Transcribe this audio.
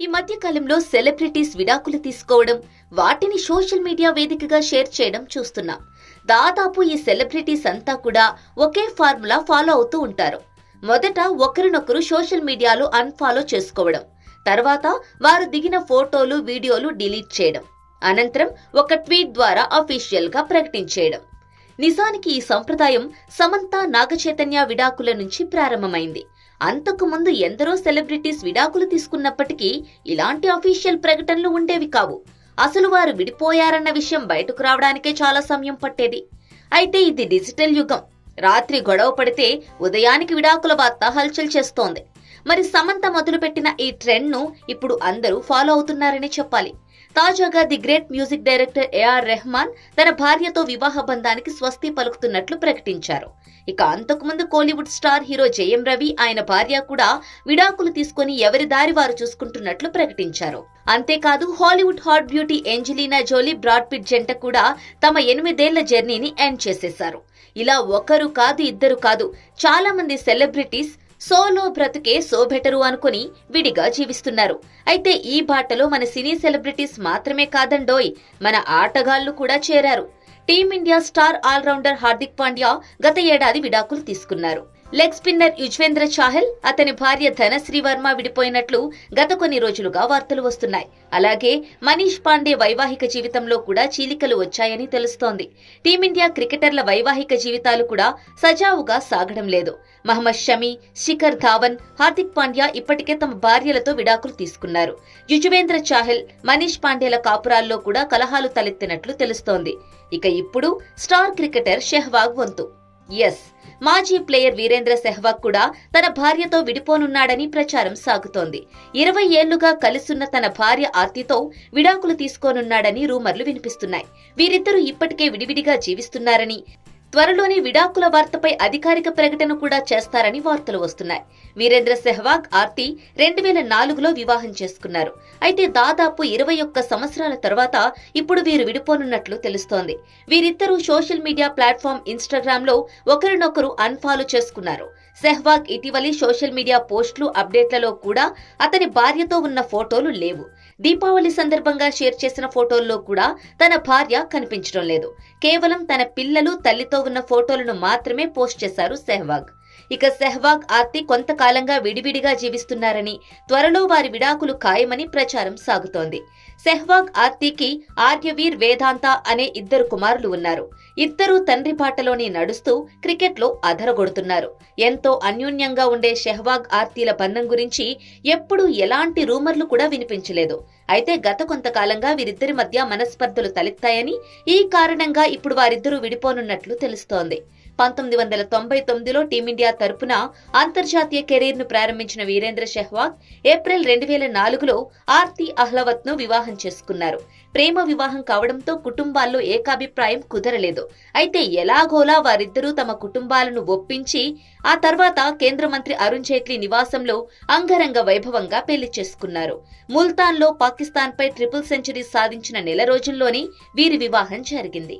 ఈ మధ్య కాలంలో సెలబ్రిటీస్ విడాకులు తీసుకోవడం వాటిని సోషల్ మీడియా వేదికగా షేర్ చేయడం చూస్తున్నాం. దాదాపు ఈ సెలబ్రిటీస్ అంతా కూడా ఒకే ఫార్ములా ఫాలో అవుతూ ఉంటారు. మొదట ఒకరినొకరు సోషల్ మీడియాలో అన్ఫాలో చేసుకోవడం తర్వాత వారు దిగిన ఫోటోలు వీడియోలు డిలీట్ చేయడం అనంతరం ఒక ట్వీట్ ద్వారా అఫీషియల్గా ప్రకటించేయడం. నిజానికి ఈ సంప్రదాయం సమంత నాగచైతన్య విడాకుల నుంచి ప్రారంభమైంది. అంతకుముందు ఎందరో సెలబ్రిటీస్ విడాకులు తీసుకున్నప్పటికీ ఇలాంటి అఫీషియల్ ప్రకటనలు ఉండేవి కావు. అసలు వారు విడిపోయారన్న విషయం బయటకు రావడానికే చాలా సమయం పట్టేది. అయితే ఇది డిజిటల్ యుగం. రాత్రి గొడవ పడితే ఉదయానికి విడాకుల వార్త హల్చల్ చేస్తోంది. మరి సమంత మొదలుపెట్టిన ఈ ట్రెండ్ను ఇప్పుడు అందరూ ఫాలో అవుతున్నారని చెప్పాలి. తాజాగా the great music director A R Rahman తన భార్యతో వివాహ బంధానికి స్వస్తి పలుకుతున్నట్లు ప్రకటించారు. ఇక అంతకుముందు కోలీవుడ్ స్టార్ హీరో జయం రవి ఆయన భార్య కూడా విడాకులు తీసుకుని ఎవరి దారి వారు చూసుకుంటున్నట్లు ప్రకటించారు. అంతేకాదు Hollywood hot beauty Angelina Jolie Brad Pitt జంట కూడా తమ ఎనిమిదేళ్ళ జర్నీని ఎండ్ చేసేశారు. ఇలా ఒకరు కాదు ఇద్దరు కాదు చాలా మంది సెలబ్రిటీస్ సోలో బ్రతుకే సో బెటరు అనుకుని విడిగా జీవిస్తున్నారు. అయితే ఈ బాటలో మన సినీ సెలబ్రిటీస్ మాత్రమే కాదండోయ్ మన ఆటగాళ్ళు కూడా చేరారు. Team India star all-rounder Hardik Pandya గత ఏడాది విడాకులు తీసుకున్నారు. లెగ్ స్పిన్నర్ యుజ్వేంద్ర చాహల్ అతని భార్య ధనశ్రీ వర్మ విడిపోయినట్లు గత కొన్ని రోజులుగా వార్తలు వస్తున్నాయి. అలాగే మనీష్ పాండే వైవాహిక జీవితంలో కూడా చీలికలు వచ్చాయని తెలుస్తోంది. టీమిండియా క్రికెటర్ల వైవాహిక జీవితాలు కూడా సజావుగా సాగడం లేదు. మహమ్మద్ షమి శిఖర్ ధావన్ హార్దిక్ పాండ్యా ఇప్పటికే తమ భార్యలతో విడాకులు తీసుకున్నారు. యుజువేంద్ర చాహల్ మనీష్ పాండేల కాపురాల్లో కూడా కలహాలు తలెత్తినట్లు తెలుస్తోంది. ఇక ఇప్పుడు స్టార్ క్రికెటర్ షెహ్వాగ్ వంతు. ఎస్ మాజీ ప్లేయర్ వీరేంద్ర సెహ్వాగ్ కూడా తన భార్యతో విడిపోనున్నాడని ప్రచారం సాగుతోంది. ఇరవై ఏళ్ళుగా కలిసున్న తన భార్య ఆర్తితో విడాకులు తీసుకోనున్నాడని రూమర్లు వినిపిస్తున్నాయి. వీరిద్దరూ ఇప్పటికే విడివిడిగా జీవిస్తున్నారని త్వరలోనే విడాకుల వార్తపై అధికారిక ప్రకటన కూడా చేస్తారని వార్తలు వస్తున్నాయి. వీరేంద్ర సెహ్వాగ్ ఆర్తి రెండు వేల నాలుగులో వివాహం చేసుకున్నారు. అయితే దాదాపు ఇరవై ఒక్క సంవత్సరాల తర్వాత ఇప్పుడు వీరు విడిపోనున్నట్లు తెలుస్తోంది. వీరిద్దరూ సోషల్ మీడియా ప్లాట్ఫామ్ ఇన్స్టాగ్రామ్లో ఒకరినొకరు అన్ఫాలో చేసుకున్నారు. సెహ్వాగ్ ఇటీవలి సోషల్ మీడియా పోస్టులు అప్డేట్లలో కూడా అతని భార్యతో ఉన్న ఫోటోలు లేవు. దీపావళి సందర్భంగా షేర్ చేసిన ఫోటోల్లో కూడా తన భార్య కనిపించడం లేదు. కేవలం తన పిల్లలు తల్లితో ఉన్న ఫోటోలను మాత్రమే పోస్ట్ చేశారు సెహ్వాగ్. ఇక సెహ్వాగ్ ఆర్తి కొంతకాలంగా విడివిడిగా జీవిస్తున్నారని త్వరలో వారి విడాకులు ఖాయమని ప్రచారం సాగుతోంది. సెహ్వాగ్ ఆర్తికి ఆర్యవీర్ వేదాంత అనే ఇద్దరు కుమారులు ఉన్నారు. ఇద్దరూ తండ్రి పాటలోని నడుస్తూ క్రికెట్లో అధరగొడుతున్నారు ఎంతో అన్యోన్యంగా ఉండే షెహ్వాగ్ ఆర్తీల బంధం గురించి ఎప్పుడూ ఎలాంటి రూమర్లు కూడా వినిపించలేదు. అయితే గత కొంతకాలంగా వీరిద్దరి మధ్య మనస్పర్ధలు తలెత్తాయని ఈ కారణంగా ఇప్పుడు వారిద్దరూ విడిపోనున్నట్లు తెలుస్తోంది. పంతొమ్మిది వందల తొంభై తొమ్మిదిలో టీమిండియా తరపున అంతర్జాతీయ కెరీర్ను ప్రారంభించిన వీరేంద్ర సెహ్వాగ్ ఏప్రిల్ రెండు వేల నాలుగులో ఆర్తి అహ్లవత్ను వివాహం చేసుకున్నారు. ప్రేమ వివాహం కావడంతో కుటుంబాల్లో ఏకాభిప్రాయం కుదరలేదు. అయితే ఎలాగోలా వారిద్దరూ తమ కుటుంబాలను ఒప్పించి ఆ తర్వాత కేంద్ర మంత్రి అరుణ్ జైట్లీ నివాసంలో అంగరంగ వైభవంగా పెళ్ళి చేసుకున్నారు. ముల్తాన్లో పాకిస్తాన్పై ట్రిపుల్ సెంచరీ సాధించిన నెల రోజుల్లోనే వీరి వివాహం జరిగింది.